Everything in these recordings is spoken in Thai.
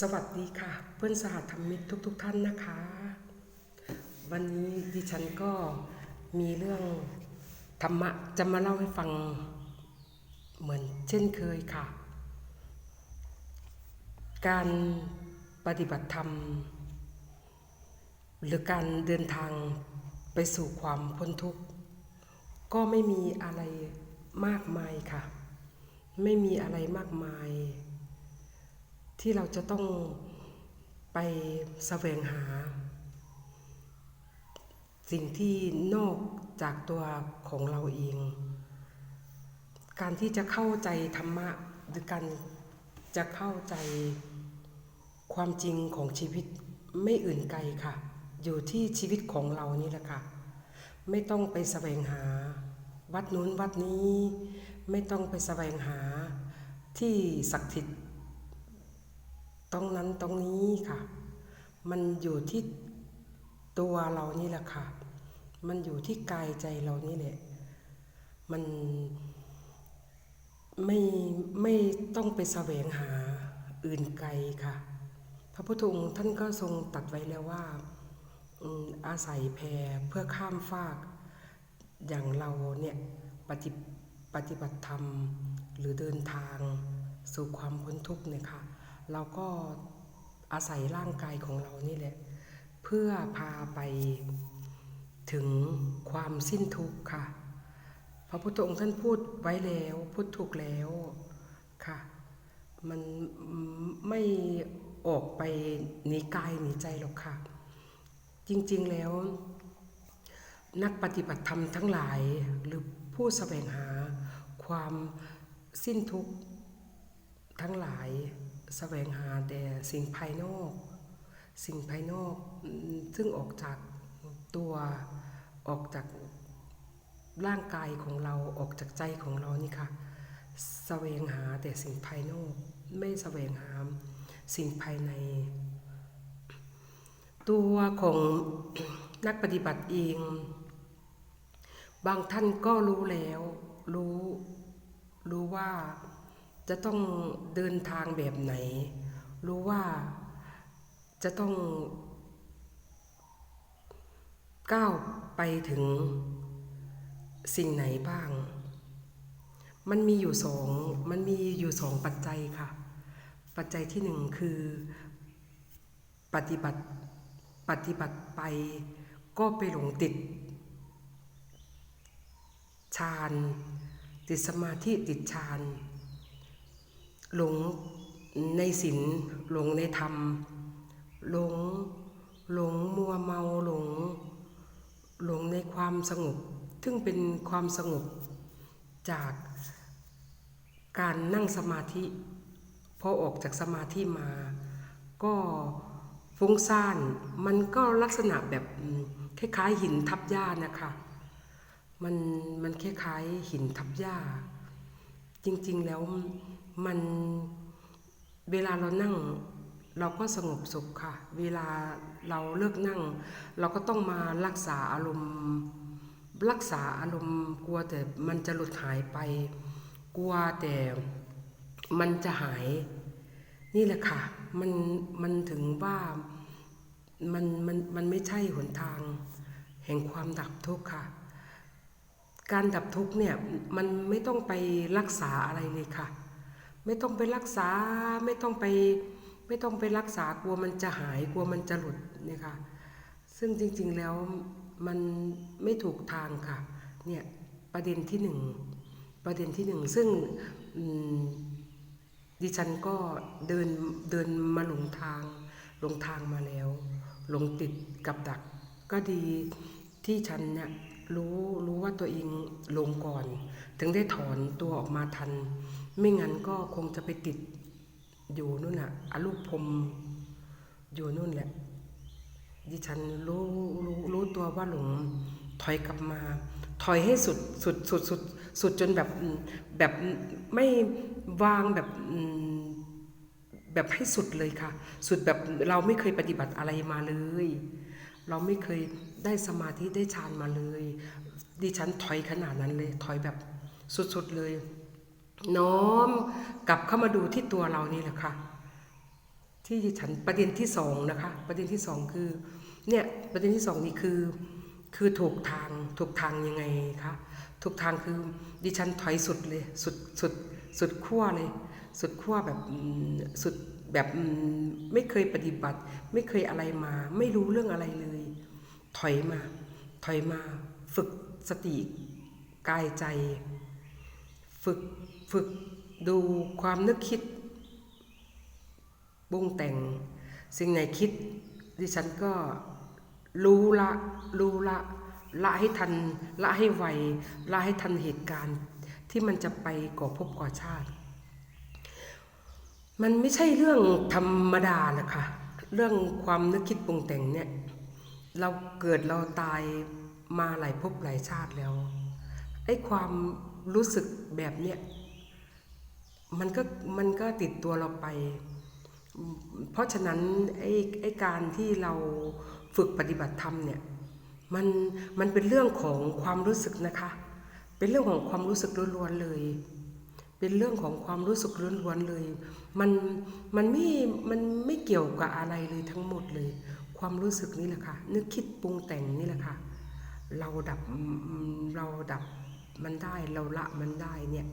สวัสดีค่ะ เพื่อนสหธรรมิกทุกๆทท่านนะคะ วันนี้ดิฉันก็มีเรื่องธรรมะจะมาเล่าให้ฟังเหมือนเช่นเคยค่ะ การปฏิบัติธรรม หรือการเดินทางไปสู่ความพ้นทุกข์ ก็ไม่มีอะไรมากมายค่ะ ไม่มีอะไรมากมาย ที่เราจะต้องไปแสวงหา สิ่งที่นอกจากตัวของเราเอง การที่จะเข้าใจธรรมะหรือการจะเข้าใจความจริงของชีวิตไม่อื่นไกลค่ะ อยู่ที่ชีวิตของเรานี่แหละค่ะ ไม่ต้องไปแสวงหา วัดนู้นวัดนี้ ไม่ต้องไปแสวงหาที่ศักดิ์สิทธิ์ ตรงนั้นตรงนี้ค่ะ มันอยู่ที่ตัวเรานี่แหละค่ะ มันอยู่ที่กายใจเรานี่แหละ มันไม่ไม่ต้องไปแสวงหาอื่นไกลค่ะ พระพุทธองค์ท่านก็ทรงตัดไว้แล้วว่าอืมอาศัยแพเพื่อข้ามฟากอย่างเราเนี่ยปฏิปฏิบัติธรรมหรือเดินทางสู่ความพ้นทุกข์เนี่ยค่ะ เราก็อาศัยร่างกายของเรานี่แหละ เพื่อพาไปถึงความสิ้นทุกข์ค่ะ พระพุทธองค์ท่านพูดไว้แล้วพูดถูกแล้วค่ะ มันไม่ออกไปหนีกายหนีใจหรอกค่ะ จริงๆแล้ว นักปฏิบัติธรรมทั้งหลายหรือผู้แสวงหาความสิ้นทุกข์ทั้งหลาย แสวงหาแต่สิ่งภายนอก สิ่งภายนอกซึ่งออกจากตัวออกจากร่างกายของเราออกจากใจของเรานี่ค่ะแสวงหาแต่สิ่งภายนอก ไม่แสวงหาสิ่งภายใน ตัวของนักปฏิบัติเอง บางท่านก็รู้แล้ว รู้รู้ว่า จะต้องเดินทางแบบไหน รู้ว่าจะต้องก้าวไปถึงสิ่งไหนบ้าง มันมีอยู่สองมันมีอยู่สองปัจจัยค่ะ ปัจจัยที่หนึ่งคือปฏิบัติปฏิบัติไปก็ไปหลงติดฌานติดสมาธิติดฌาน หลงในศีลหลงในธรรม หลงหลงมัวเมาหลง หลงในความสงบ ซึ่งเป็นความสงบจากการนั่งสมาธิพอออกจากสมาธิมา ก็ฟุ้งซ่านมันก็ลักษณะแบบคล้ายๆหินทับหญ้านะคะมันมันคล้ายๆหินทับหญ้า จริงๆแล้ว มันเวลาเรานั่งเราก็สงบสุขค่ะ เวลาเราเลิกนั่ง เราก็ต้องมารักษาอารมณ์ รักษาอารมณ์กลัวแต่มันจะหลุดหายไป กลัวแต่มันจะหาย นี่แหละค่ะ มันมันถึงว่ามันมันมันไม่ใช่หนทาง แห่งความดับทุกข์ค่ะ การดับทุกข์เนี่ยมันไม่ต้องไปรักษาอะไรเลยค่ะ ไม่ต้องไปรักษาไม่ต้องไปไม่ต้องไปรักษากลัวมันจะหายกลัวมันจะหลุดเนี่ยค่ะ ซึ่งจริงๆแล้วมันไม่ถูกทางค่ะเนี่ยประเด็นที่หนึ่งประเด็นที่หนึ่งซึ่งดิฉันก็เดินเดินมาหลงทางหลงทางมาแล้วหลงติดกับดัก ก็ดีที่ฉันเนี่ยรู้รู้ว่าตัวเองลงก่อน ถึงได้ถอนตัวออกมาทัน ไม่งั้นก็คงจะไปติดอยู่นู่นน่ะอรูปพรมอยู่นู่นแหละ ดิฉันรู้รู้รู้ตัวว่าหลงถอยกลับมา ถอยให้สุดสุดสุดสุดสุดจนแบบแบบไม่วางแบบแบบให้สุดเลยค่ะ สุดแบบเราไม่เคยปฏิบัติอะไรมาเลย เราไม่เคยได้สมาธิได้ฌานมาเลย ดิฉันถอยขนาดนั้นเลย ถอยแบบสุดๆเลย น้อมกลับเข้ามาดูที่ตัวเรานี่แหละค่ะ ที่ดิฉันประเด็นที่สองนะคะ ประเด็นที่สองคือเนี่ยประเด็นที่สองนี่คือคือถูกทางถูกทางยังไงคะถูกทางคือดิฉันถอยสุดเลยสุดสุดสุดขั้วเลย สุดขั้วแบบสุดแบบไม่เคยปฏิบัติ ไม่เคยอะไรมา ไม่รู้เรื่องอะไรเลย ถอยมา ถอยมา ฝึกสติกายใจ ฝึก ฝึกดูความนึกคิดปรุงแต่ง สิ่งไหนคิด ดิฉันก็รู้ละรู้ละละให้ทันละให้ไวละให้ทันเหตุการณ์ที่มันจะไปก่อภพก่อชาติ มันไม่ใช่เรื่องธรรมดานะคะ เรื่องความนึกคิดปรุงแต่งเนี่ย เราเกิดเราตายมาหลายภพหลายชาติแล้วไอ้ความรู้สึกแบบเนี้ย มันก็มันก็ติดตัวเราไป เพราะฉะนั้นไอ้ไอ้การที่เราฝึกปฏิบัติธรรมเนี่ยมันมันเป็นเรื่องของความรู้สึกนะคะ เป็นเรื่องของความรู้สึกล้วนๆเลย เป็นเรื่องของความรู้สึกล้วนๆเลย มันมันไม่มันไม่เกี่ยวกับอะไรเลยทั้งหมดเลย ความรู้สึกนี่แหละค่ะ นึกคิดปรุงแต่งนี่แหละค่ะ เราดับเราดับมันได้เราละมันได้เนี่ย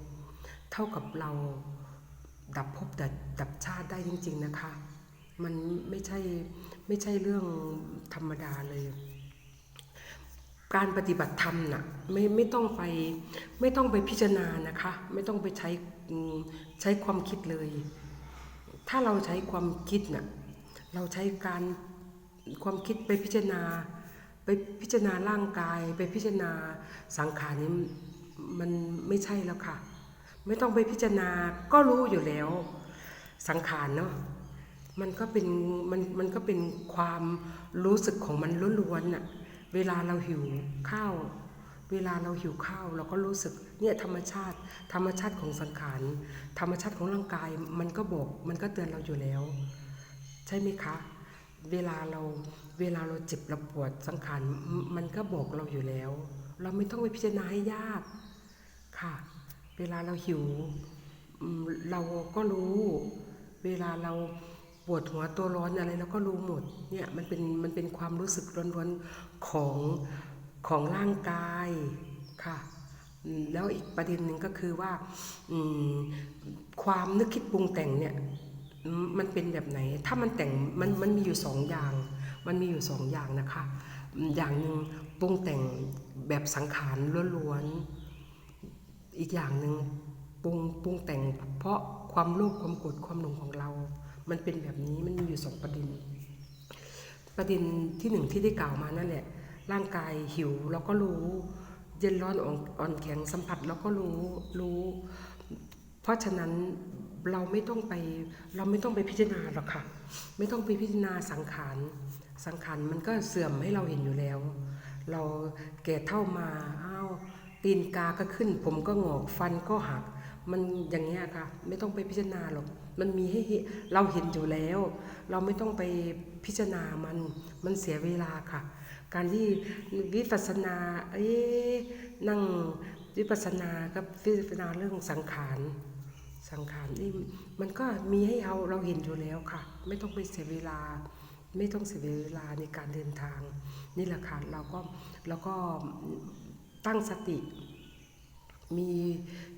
เท่ากับเราดับภพดับดับชาติได้จริง ๆนะคะ มันไม่ใช่ไม่ใช่เรื่องธรรมดาเลย การปฏิบัติธรรมน่ะไม่ไม่ต้องไปไม่ต้องไปพิจารณานะคะ ไม่ต้องไปใช้ใช้ความคิดเลย ถ้าเราใช้ความคิดน่ะเราใช้การความคิดไปพิจารณา ไปพิจารณาร่างกาย ไปพิจารณาสังขารนี้มันไม่ใช่แล้วค่ะ ไม่ต้องไปพิจารณาก็รู้อยู่แล้ว สังขารเนาะมันก็เป็นมันมันก็เป็นความรู้สึกของมันล้วนๆน่ะเวลาเราหิวข้าว เวลาเราหิวข้าวเราก็รู้สึกเนี่ยธรรมชาติ ธรรมชาติของสังขารธรรมชาติของร่างกายมันก็บอกมันก็เตือนเราอยู่แล้ว ใช่ไหมคะ เวลาเราเวลาเราเจ็บเราปวดสังขารมมันก็บอกเราอยู่แล้ว เราไม่ต้องไปพิจารณาให้ยากค่ะ เวลาเราหิวเราก็รู้ เวลาเราปวดหัวตัวร้อนอะไรเราก็รู้หมดเนี่ยมันเป็นมันเป็นความรู้สึกล้วนๆของของร่างกายค่ะแล้วอีกประเด็นหนึ่งก็คือว่าความนึกคิดปรุงแต่งเนี่ยมันเป็นแบบไหน ถ้ามันแต่งมันมันมีอยู่สองอย่าง มันมีอยู่สองอย่างนะคะอืมอย่างหนึ่งปรุงแต่งแบบสังขารล้วนๆ อีกอย่างหนึ่งปรุงปรุงแต่งเพราะความโลภความโกรธความหลงของเรา มันเป็นแบบนี้มันมีอยู่สองประเด็น ประเด็นที่หนึ่งที่ได้กล่าวมานั่นแหละ ร่างกายหิวเราก็รู้ เย็นร้อนอ่อนแข็งสัมผัสเราก็รู้รู้ เพราะฉะนั้นเราไม่ต้องไปเราไม่ต้องไปพิจารณาหรอกค่ะ ไม่ต้องไปพิจารณาสังขารสังขารมันก็เสื่อมให้เราเห็นอยู่แล้ว เราแก่เท่ามาอ้าว ตีนกาก็ขึ้น ผมก็งอกฟันก็หัก มันอย่างเงี้ยค่ะ ไม่ต้องไปพิจารณาหรอก มันมีให้เห็นเราเห็นอยู่แล้ว เราไม่ต้องไปพิจารณามัน มันเสียเวลาค่ะ การที่วิปัสสนาเอ๊ะนั่งวิปัสสนากับวิปัสสนาเรื่องสังขารสังขารนี่มันก็มีให้เราเราเห็นอยู่แล้วค่ะ ไม่ต้องไปเสียเวลา ไม่ต้องเสียเวลาในการเดินทาง นี่แหละค่ะเราก็เราก็ ตั้งสติ มี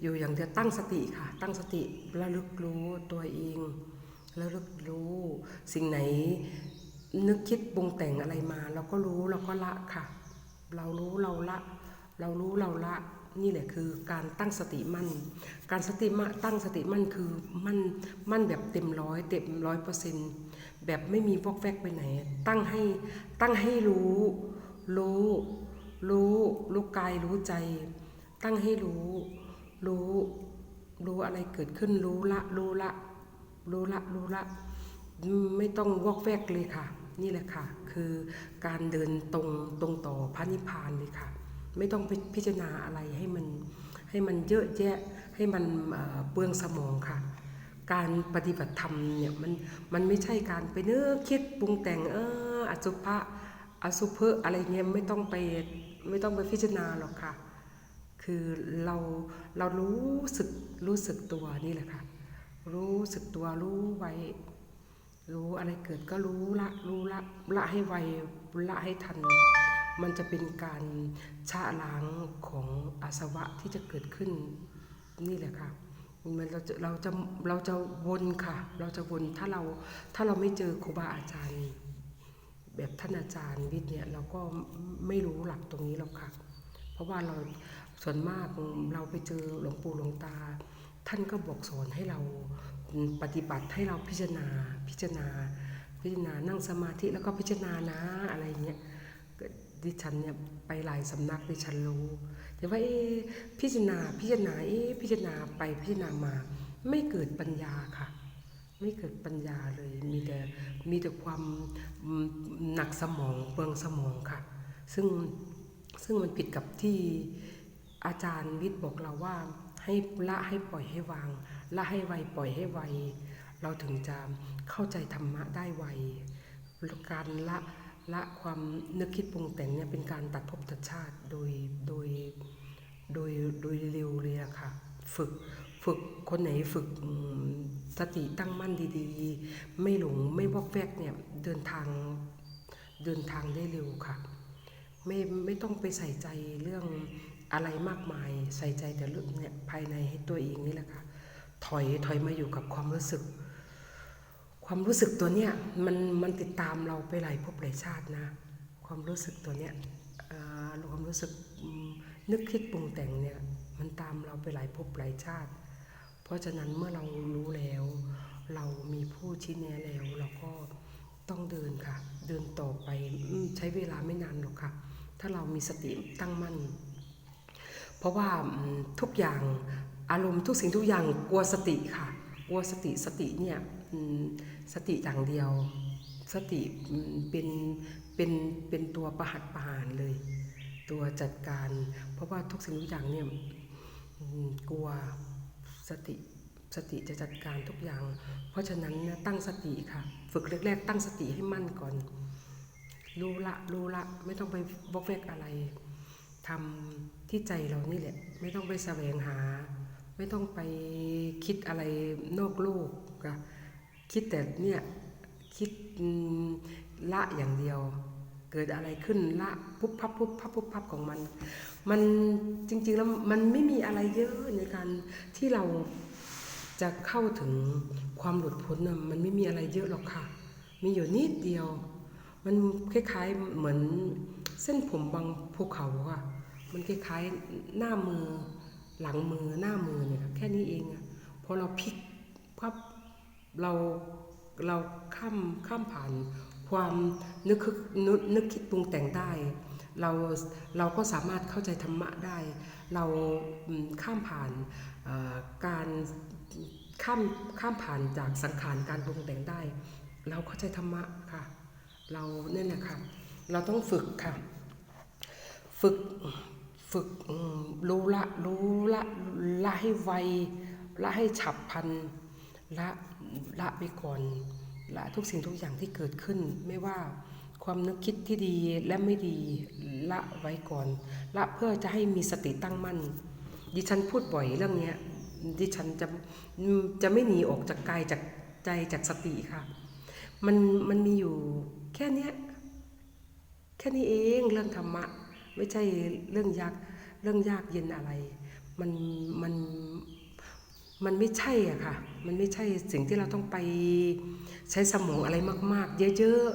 อยู่อย่างเดียวตั้งสติค่ะ ตั้งสติระลึกรู้ตัวเองระลึกรู้สิ่งไหนนึกคิดปรุงแต่งอะไรมาเราก็รู้เราก็ละค่ะ เรารู้เราละ เรารู้เราละนี่แหละคือการตั้งสติมั่น การสติมาตั้งสติมั่นคือมั่นมั่นแบบเต็มร้อยเต็มร้อยเปอร์เซ็นต์แบบไม่มีวอกแวกไปไหน ตั้งให้ตั้งให้รู้รู้ รู้รู้กายรู้ใจ ตั้งให้รู้ รู้ รู้อะไรเกิดขึ้นรู้ละ รู้ละ รู้ละ รู้ละ ไม่ต้องวอกแวกเลยค่ะ นี่แหละค่ะ คือการเดินตรงตรงต่อพระนิพพานเลยค่ะ ไม่ต้องไปพิจารณาอะไรให้มันให้มันเยอะแยะให้มันเอ่อเปลืองสมองค่ะ การปฏิบัติธรรมเนี่ยมันมันไม่ใช่การไปเนื้อคิดปรุงแต่งเอออสุภะ อสุภะอะไรเงี้ยไม่ต้องไปไม่ต้องไปพิจารณาหรอกค่ะ คือเราเรารู้สึกรู้สึกตัวนี่แหละค่ะ รู้สึกตัวรู้ไว้รู้อะไรเกิดก็รู้ละรู้ละละให้ไวละให้ทัน มันจะเป็นการชะล้างของอาสวะที่จะเกิดขึ้นนี่แหละค่ะมันเราจะเราจะเราจะวนค่ะ เราจะวนถ้าเราถ้าเราไม่เจอครูบาอาจารย์ แบบท่านอาจารย์วิทย์เนี่ยเราก็ไม่รู้หลักตรงนี้หรอกค่ะ เพราะว่าเราส่วนมากเราไปเจอหลวงปู่หลวงตา ท่านก็บอกสอนให้เราปฏิบัติให้เราพิจารณาพิจารณา พิจารณานั่งสมาธิแล้วก็พิจารณานะอะไรเงี้ยดิฉันเนี่ยไปหลายสำนักดิฉันรู้แต่ว่าเอ๊พิจารณาพิจารณาเอ๊พิจารณาไปพิจารณามา ไม่เกิดปัญญาค่ะ ไม่เกิดปัญญาเลย มีแต่มีแต่ความหนักสมองเปลืองสมองค่ะ ซึ่งซึ่งมันผิดกับที่อาจารย์วิทย์บอกเราว่า ให้ละให้ปล่อยให้วาง ละให้ไวปล่อยให้ไว เราถึงจะเข้าใจธรรมะได้ไว การละละความนึกคิดปรุงแต่งเนี่ยเป็นการตัดภพตัดชาติโดยโดยโดยโดยเร็วเลยอะค่ะ ฝึก ฝึกคนไหนฝึกสติตั้งมั่นดีๆ ไม่หลงไม่วอกแวกเนี่ยเดินทางเดินทางได้เร็วค่ะ ไม่ไม่ต้องไปใส่ใจเรื่องอะไรมากมาย ใส่ใจแต่เรื่องเนี่ยภายในให้ตัวเองนี่แหละค่ะ ถอยถอยมาอยู่กับความรู้สึก ความรู้สึกตัวเนี้ยมันมันติดตามเราไปหลายภพหลายชาตินะ ความรู้สึกตัวเนี้ยอ่าความรู้สึกนึกคิดปรุงแต่งเนี่ยมันตามเราไปหลายภพหลายชาติ เพราะฉะนั้นเมื่อเรารู้แล้ว เรามีผู้ชี้แนะแล้ว เราก็ต้องเดินค่ะ เดินต่อไปอใช้เวลาไม่นานหรอกค่ะ ถ้าเรามีสติตั้งมั่น เพราะว่าทุกอย่างอารมณ์ทุกสิ่งทุกอย่างกลัวสติค่ะ กลัวสติสติเนี่ยสติอย่างเดียว สติเป็นเป็นเป็นตัวประหัตประหารเลย ตัวจัดการ เพราะว่าทุกสิ่งทุกอย่างเนี่ยกลัว สติสติจะจัดการทุกอย่าง เพราะฉะนั้นตั้งสติค่ะ ฝึกแรกๆ ตั้งสติให้มั่นก่อน รู้ละรู้ละ ไม่ต้องไปบกเวกอะไรทำที่ใจเรานี่แหละ ไม่ต้องไปแสวงหา ไม่ต้องไปคิดอะไรนอกโลกอะคิดแต่เนี่ยคิดละอย่างเดียว เกิดอะไรขึ้นละปุ๊บพับปุ๊บพับปุ๊บพับของมัน มันจริงๆแล้วมันไม่มีอะไรเยอะในการที่เราจะเข้าถึงความหลุดพ้นน่ะมันไม่มีอะไรเยอะหรอกค่ะ มีอยู่นิดเดียว มันคล้ายๆเหมือนเส้นผมบางภูเขาค่ะ มันคล้ายๆหน้ามือ หลังมือหน้ามือเนี่ยค่ะแค่นี้เองอะพอเราพลิกพับเราเราข้ามข้ามผ่าน ความนึกคิดนึกนึกคิดปรุงแต่งได้ เราเราก็สามารถเข้าใจธรรมะได้ เราข้ามผ่านการข้ามข้ามผ่านจากสังขารการปรุงแต่งได้ เราเข้าใจธรรมะค่ะ เราเนี่ยแหละค่ะเราต้องฝึกค่ะ ฝึกฝึกรู้ละรู้ละละให้ไวละให้ฉับพลันละละไปก่อน และทุกสิ่งทุกอย่างที่เกิดขึ้น ไม่ว่าความนึกคิดที่ดีและไม่ดีละไว้ก่อน ละเพื่อจะให้มีสติตั้งมั่น ดิฉันพูดบ่อยเรื่องนี้ดิฉันจะจะไม่หนีออกจากกายจากใจจากสติค่ะ มันมันมีอยู่แค่นี้แค่นี้เองเรื่องธรรมะ ไม่ใช่เรื่องยากเรื่องยากเย็นอะไร มันมัน มันไม่ใช่อะค่ะ มันไม่ใช่สิ่งที่เราต้องไปใช้สมองอะไรมาก ๆ เยอะ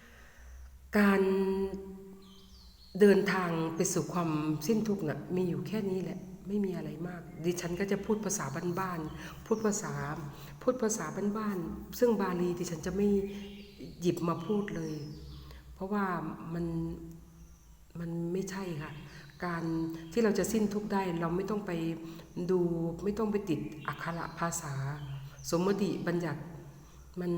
ๆ การเดินทางไปสู่ความสิ้นทุกข์น่ะมีอยู่แค่นี้แหละ ไม่มีอะไรมาก ดิฉันก็จะพูดภาษาบ้านๆ พูดภาษา พูดภาษาบ้านๆ ซึ่งบาลีดิฉันจะไม่หยิบมาพูดเลย เพราะว่ามันมันไม่ใช่ค่ะ การที่เราจะสิ้นทุกข์ได้เราไม่ต้องไปดูไม่ต้องไปติดอักขระภาษา สมมติบัญญัติมัน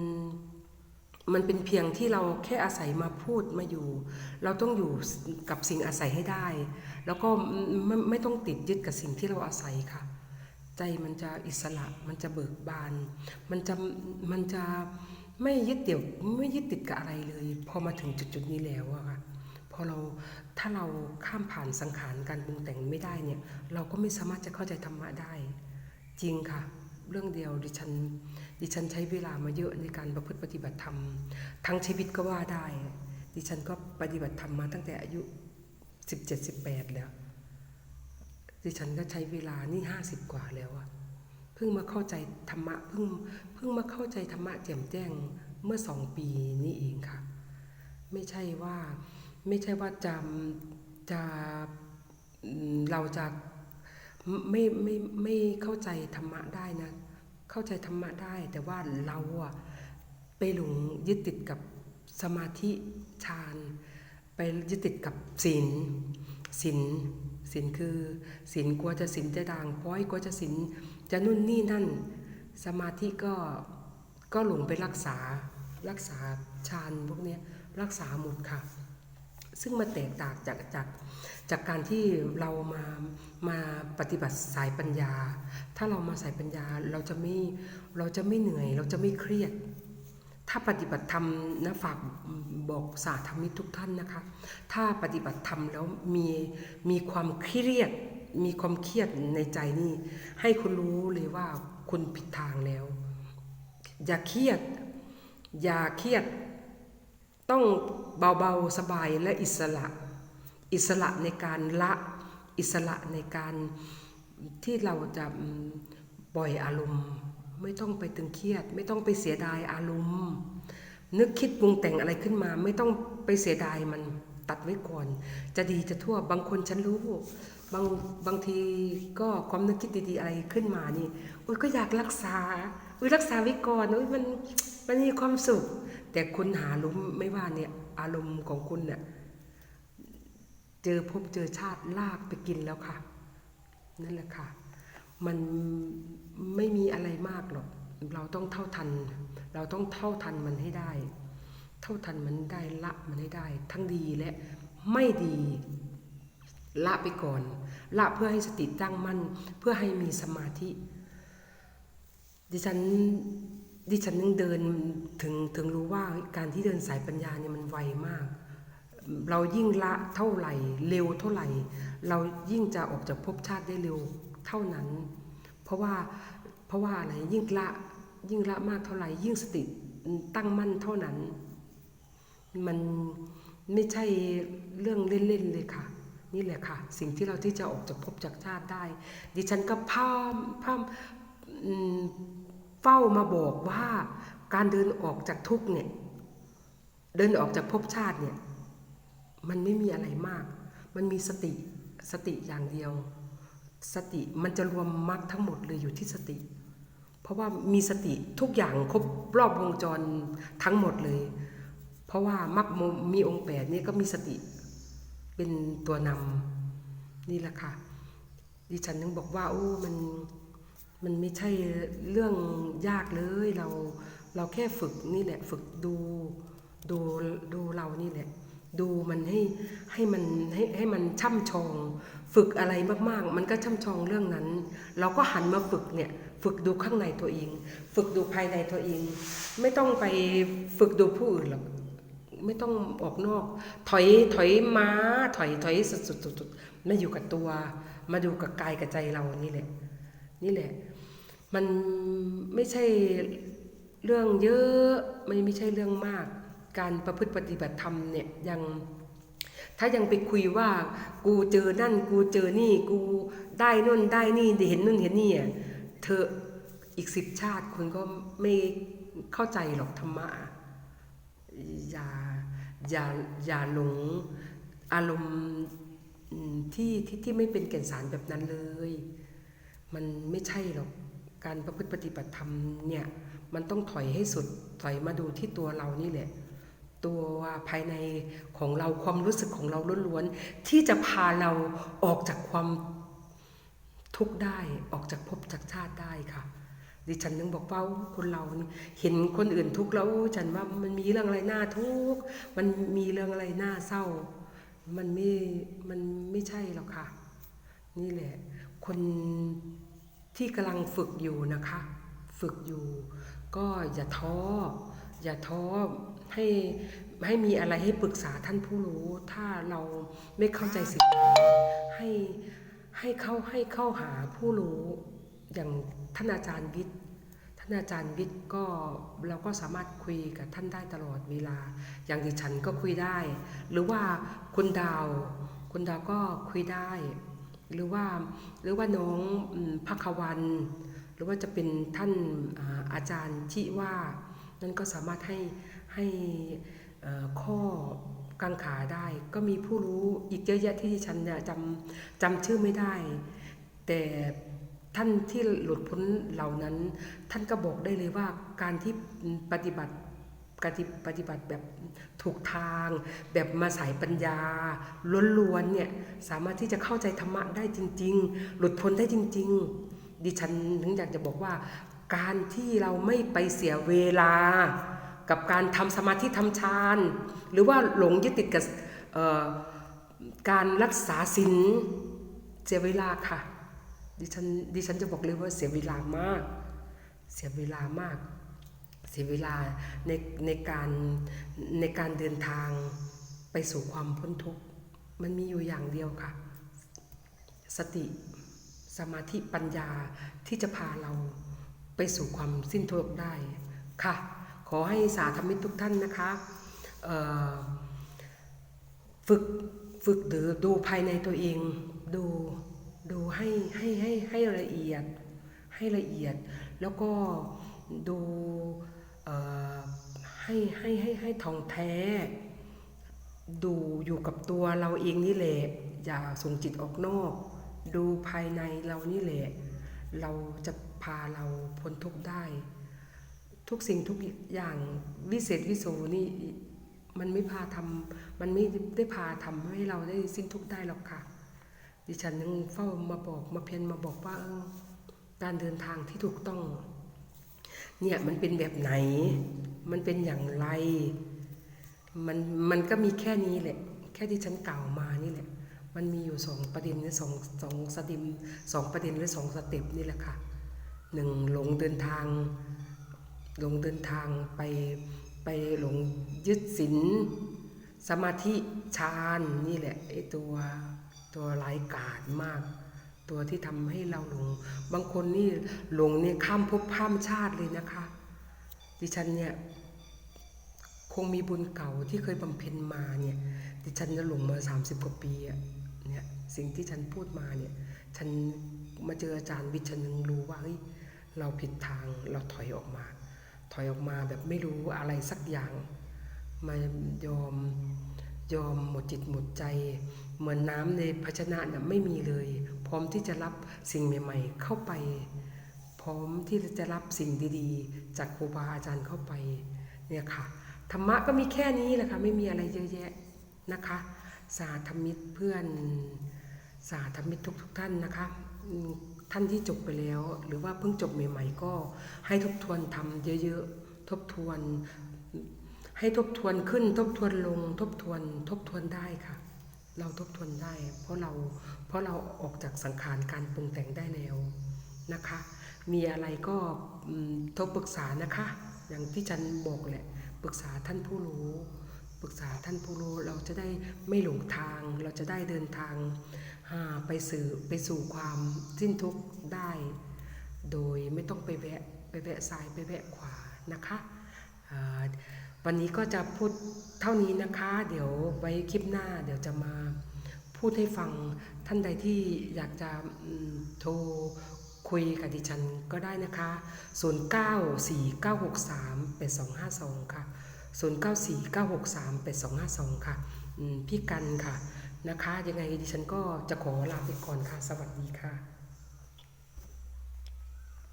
มันเป็นเพียงที่เราแค่อาศัยมาพูดมาอยู่ เราต้องอยู่กับสิ่งอาศัยให้ได้ แล้วก็ไม่ไม่ต้องติดยึดกับสิ่งที่เราอาศัยค่ะ ใจมันจะอิสระมันจะเบิกบาน มันจะมันจะไม่ยึดเดี่ยวไม่ยึดติดกับอะไรเลย พอมาถึงจุดๆนี้แล้วอะค่ะพอเรา ถ้าเราข้ามผ่านสังขารการปรุงแต่งไม่ได้เนี่ย เราก็ไม่สามารถจะเข้าใจธรรมะได้ จริงค่ะ เรื่องเดียวดิฉัน ดิฉันใช้เวลามาเยอะในการประพฤติปฏิบัติธรรม ทั้งชีวิตก็ว่าได้ ดิฉันก็ปฏิบัติธรรมมาตั้งแต่อายุ 17-18 แล้ว ดิฉันก็ใช้เวลานี่50 กว่าแล้วอะเพิ่งมาเข้าใจธรรมะเพิ่งเพิ่งมาเข้าใจธรรมะแจ่มแจ้งเมื่อสองปีนี้เองค่ะ ไม่ใช่ว่า ไม่ใช่ว่าจะจะเราจะไม่ไม่ไม่เข้าใจธรรมะได้นะ เข้าใจธรรมะได้ แต่ว่าเราอะไปหลงยึดติดกับสมาธิฌานไปยึดติดกับศีลศีลศีลคือศีลกลัวจะศีลจะด่างพ้อยกลัวจะศีลจะนู่นนี่นั่น สมาธิก็ก็หลงไปรักษารักษาฌานพวกนี้รักษาหมดค่ะ ซึ่งมันแตกต่างจากจากจากการที่เรามามาปฏิบัติสายปัญญา ถ้าเรามาสายปัญญาเราจะไม่เราจะไม่เหนื่อย เราจะไม่เครียด ถ้าปฏิบัติธรรมนะฝากบอกสาธรรมิทุกท่านนะคะ ถ้าปฏิบัติธรรมแล้วมีมีความเครียด มีความเครียดในใจนี่ให้คุณรู้เลยว่าคุณผิดทางแล้ว อย่าเครียด อย่าเครียด ต้องเบาๆสบายและอิสระ อิสระในการละอิสระในการที่เราจะปล่อยอารมณ์ ไม่ต้องไปตึงเครียด ไม่ต้องไปเสียดายอารมณ์ นึกคิดปรุงแต่งอะไรขึ้นมา ไม่ต้องไปเสียดายมันตัดไว้ก่อน จะดีจะทั่วบางคนฉันรู้บางบางทีก็ความนึกคิดดีๆอะไรขึ้นมานี่โอ้ยก็อยากรักษาอุ้ยรักษาไว้ก่อนอุ้ยมันมันมีความสุข แต่คุณหารู้ไม่ว่าเนี่ยอารมณ์ของคุณเนี่ยเจอพบเจอชาติลากไปกินแล้วค่ะ นั่นแหละค่ะ มันไม่มีอะไรมากหรอก เราต้องเท่าทัน เราต้องเท่าทันมันให้ได้ เท่าทันมันได้ละมันให้ได้ ทั้งดีและไม่ดีละไปก่อน ละเพื่อให้สติตั้งมั่น เพื่อให้มีสมาธิ ดิฉัน ดิฉันยังเดินถึงถึงรู้ว่าการที่เดินสายปัญญาเนี่ยมันไวมาก เรายิ่งละเท่าไหร่ เร็วเท่าไหร่ เรายิ่งจะออกจากภพชาติได้เร็วเท่านั้น เพราะว่าเพราะว่าอะไรยิ่งละยิ่งละมากเท่าไหร่ ยิ่งสติตั้งมั่นเท่านั้น มันไม่ใช่เรื่องเล่นๆเลยค่ะ นี่แหละค่ะ สิ่งที่เราที่จะออกจากภพจากชาติได้ ดิฉันก็พามพามอืม เฝ้ามาบอกว่าการเดินออกจากทุกเนี่ย เดินออกจากภพชาติเนี่ย มันไม่มีอะไรมาก มันมีสติสติอย่างเดียว สติมันจะรวมมรรคทั้งหมดเลยอยู่ที่สติ เพราะว่ามีสติทุกอย่างครบรอบวงจรทั้งหมดเลย เพราะว่ามรรคมีองค์แปดนี่ก็มีสติเป็นตัวนำนี่แหละค่ะดิฉันนึงบอกว่าโอ้มัน มันไม่ใช่เรื่องยากเลยเราเราแค่ฝึกนี่แหละ ฝึกดูดูดูเรานี่แหละ ดูมันให้ให้มันให้ให้มันช่ำชอง ฝึกอะไรมากๆ มันก็ช่ำชองเรื่องนั้น เราก็หันมาฝึกเนี่ยฝึกดูข้างในตัวเอง ฝึกดูภายในตัวเอง ไม่ต้องไปฝึกดูผู้อื่นหรอกไม่ต้องออกนอก ถอยถอยม้าถอยถอยสุดสุดสุดสุดมาอยู่กับตัว มาดูกับกายกับใจเรานี่แหละ นี่แหละ มันไม่ใช่เรื่องเยอะไมันไม่ใช่เรื่องมาก การประพฤติปฏิบัติธรรมเนี่ยยังถ้ายังไปคุยว่ากูเจอนั่นกูเจอนี่กูได้นู่นได้นี่เห็นนู่นเห็นนี่อะเธออีกสิบชาติคุณก็ไม่เข้าใจหรอกธรรมะอย่าอย่าอย่าหลงอารมณ์ที่ที่ที่ไม่เป็นแก่นสารแบบนั้นเลย มันไม่ใช่หรอก การประพฤติปฏิบัติธรรมเนี่ยมันต้องถอยให้สุดถอยมาดูที่ตัวเรานี่แหละ ตัวภายในของเราความรู้สึกของเราล้วนๆที่จะพาเราออกจากความทุกข์ได้ออกจากภพจากชาติได้ค่ะ ดิฉันนึงบอกว่าคนเราเห็นคนอื่นทุกข์แล้วฉันว่ามันมีเรื่องอะไรน่าทุกข์มันมีเรื่องอะไรน่าเศร้า มันไม่มันไม่ใช่หรอกค่ะ นี่แหละ คน ที่กำลังฝึกอยู่นะคะ ฝึกอยู่ ก็อย่าท้อ อย่าท้อให้ให้มีอะไรให้ปรึกษาท่านผู้รู้ ถ้าเราไม่เข้าใจสิ่งนั้ให้ให้เข้าให้เข้าหาผู้รู้อย่างท่านอาจารย์วิทย์ท่านอาจารย์วิทย์ก็เราก็สามารถคุยกับท่านได้ตลอดเวลา อย่างดิฉันก็คุยได้ หรือว่าคุณดาว คุณดาวก็คุยได้ หรือว่าหรือว่าน้องอืมพักวัน หรือว่าจะเป็นท่านอาจารย์ที่ว่านั่นก็สามารถให้ให้ข้อกังขาได้ ก็มีผู้รู้อีกเยอะแยะที่ฉันเนี่ยจำจำชื่อไม่ได้ แต่ท่านที่หลุดพ้นเหล่านั้น ท่านก็บอกได้เลยว่าการที่ปฏิบัติ ปฏิปฏิบัติแบบถูกทาง แบบมาสายปัญญาล้วนๆเนี่ยสามารถที่จะเข้าใจธรรมะได้จริง ๆ หลุดพ้นได้จริง ๆ ดิฉันถึงอยากจะบอกว่า การที่เราไม่ไปเสียเวลา กับการทำสมาธิทำฌานหรือว่าหลงยึดติดกับการรักษาศีลเสียเวลาค่ะดิฉันดิฉันจะบอกเลยว่าเสียเวลามาก เสียเวลามาก เสียเวลาในในการในการเดินทางไปสู่ความพ้นทุกข์ มันมีอยู่อย่างเดียวค่ะ สติสมาธิปัญญาที่จะพาเราไปสู่ความสิ้นทุกข์ได้ค่ะ ขอให้สาธมิตรทุกท่านนะคะฝึกฝึกหรือดูภายในตัวเอง ดูดูให้ให้ให้ให้ละเอียดให้ละเอียด แล้วก็ดู ให้ให้ให้ให้ท่องแท้ ดูอยู่กับตัวเราเองนี่แหละอย่าส่งจิตออกนอก ดูภายในเรานี่แหละ เราจะพาเราพ้นทุกข์ได้ ทุกสิ่งทุกอย่างวิเศษวิโสนี่มันไม่พาทำมันไม่ได้พาทำให้เราได้สิ้นทุกข์ได้หรอกค่ะ ดิฉันยังเฝ้ามาบอกมาเพียนมาบอกว่าการเดินทางที่ถูกต้อง เนี่ยมันเป็นแบบไหน มันเป็นอย่างไร มันมันก็มีแค่นี้แหละ แค่ที่ฉันกล่าวมานี่แหละ มันมีอยู่สองประเด็นหรือสองสองสติมสองประเด็นหรือสองสเต็ปนี่แหละค่ะหนึ่งหลงเดินทางหลงเดินทางไปไปหลงยึดศีลสมาธิฌานนี่แหละไอ้ตัวตัวร้ายกาจมาก ตัวที่ทำให้เราหลง บางคนนี่หลงเนี่ยข้ามภพข้ามชาติเลยนะคะ ดิฉันเนี่ยคงมีบุญเก่าที่เคยบำเพ็ญมาเนี่ย ดิฉันจะหลงมา 30 กว่าปีอะเนี่ยสิ่งที่ฉันพูดมาเนี่ยฉันมาเจออาจารย์วิทย์ฉันนึงรู้ว่าเฮ้ยเราผิดทางเราถอยออกมา ถอยออกมาแบบไม่รู้อะไรสักอย่างมายอม ยอมหมดจิตหมดใจ เหมือนน้ำในภาชนะน่ะไม่มีเลย พร้อมที่จะรับสิ่งใหม่ ๆ เข้าไป พร้อมที่จะรับสิ่งดีๆ จากครูบาอาจารย์เข้าไปเนี่ยค่ะธรรมะก็มีแค่นี้แหละค่ะไม่มีอะไรเยอะแยะนะคะ สาธมิตรเพื่อนสาธมิตรทุกทุกๆท่านนะคะท่านที่จบไปแล้ว หรือว่าเพิ่งจบใหม่ ๆ ก็ให้ทบทวนทำเยอะๆทบทวน ให้ทบทวนขึ้น ทบทวนลง ทบทวน ทบทวนได้ค่ะ เราทบทวนได้ เพราะเราเพราะเราออกจากสังขารการปรุงแต่งได้แล้วนะคะ มีอะไรก็ทรปรึกษานะคะ อย่างที่จันบอกแหละปรึกษาท่านผู้รู้ปรึกษาท่านผู้รู้เราจะได้ไม่หลงทาง เราจะได้เดินทางาไปสู่ไปสู่ความสิ้นทุกข์ได้ โดยไม่ต้องไปแวะไปแวะซ้ายไปแวะขวานะคะ วันนี้ก็จะพูดเท่านี้นะคะ เดี๋ยวไว้คลิปหน้า เดี๋ยวจะมาพูดให้ฟังท่านใดที่อยากจะโทรคุยกับดิฉันก็ได้นะคะ 0949638252 ค่ะ 0949638252 ค่ะอืมพี่กันค่ะนะคะ ยังไงดิฉันก็จะขอลาไปก่อนค่ะ สวัสดีค่ะ